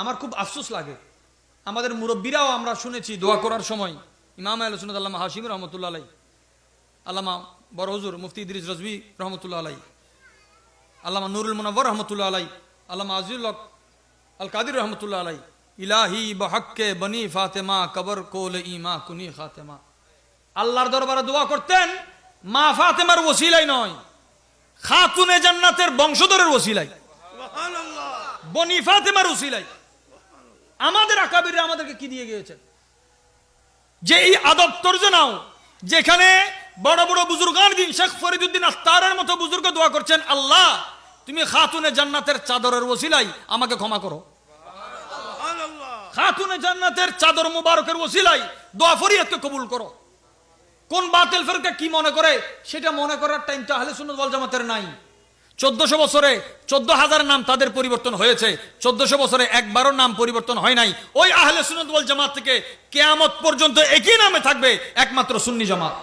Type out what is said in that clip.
আমার খুব আফসোস লাগে। আমাদের মুরব্বীরাও আমরা শুনেছি দোয়া করার সময়। ইমাম আল সুনত আল্লামা হাসিম রহমতুল্লাহ আলাই আল্লামা বড় হজুর মুফতি ইদ্রিস রজবি রহমতুল্লাহ আলাই আল্লামা নুরুল মুনাবর রহমতুল্লাহ আলাই আল্লামা আজিউল আল কাদির রহমতুল্লাহ আলাই ইলাহি বহক্কে বনি ফাতেমা কবর কোল ইমা কুনি খাতেমা। আল্লাহর দরবারে দোয়া করতেন মা ফাতেমার ওসিলাই নয় খাতুনে জান্নাতের বংশধরের ওসিলাই। বনি ফাতেমার ওসিলাই। আমাদের আকাবিরা আমাদেরকে কি দিয়ে গিয়েছেন যে এই আদব তর্জনাও যেখানে বড় বড় বুজুর্গান দিন শেখ ফরিদুদ্দিন আখতারের মতো বুজুর্গ দোয়া করছেন আল্লাহ তুমি খাতুনে জান্নাতের চাদরের ওসিলাই আমাকে ক্ষমা করো। খাতুনে জান্নাতের চাদর মুবারকের ওসিলাই দোয়া ফরিয়াদকে কবুল করো। কোন বাতিল ফেরকা কি মনে করে সেটা মনে করার টাইম তো আহলে সুন্নত ওয়াল জামাতের নাই। চোদ্দশো বছরে চোদ্দ হাজার নাম তাদের পরিবর্তন হয়েছে। চোদ্দশো বছরে একবারও নাম পরিবর্তন হয় নাই। ওই আহলে সুনত জামাত থেকে কেয়ামত পর্যন্ত একই নামে থাকবে একমাত্র সুন্নি জামাত।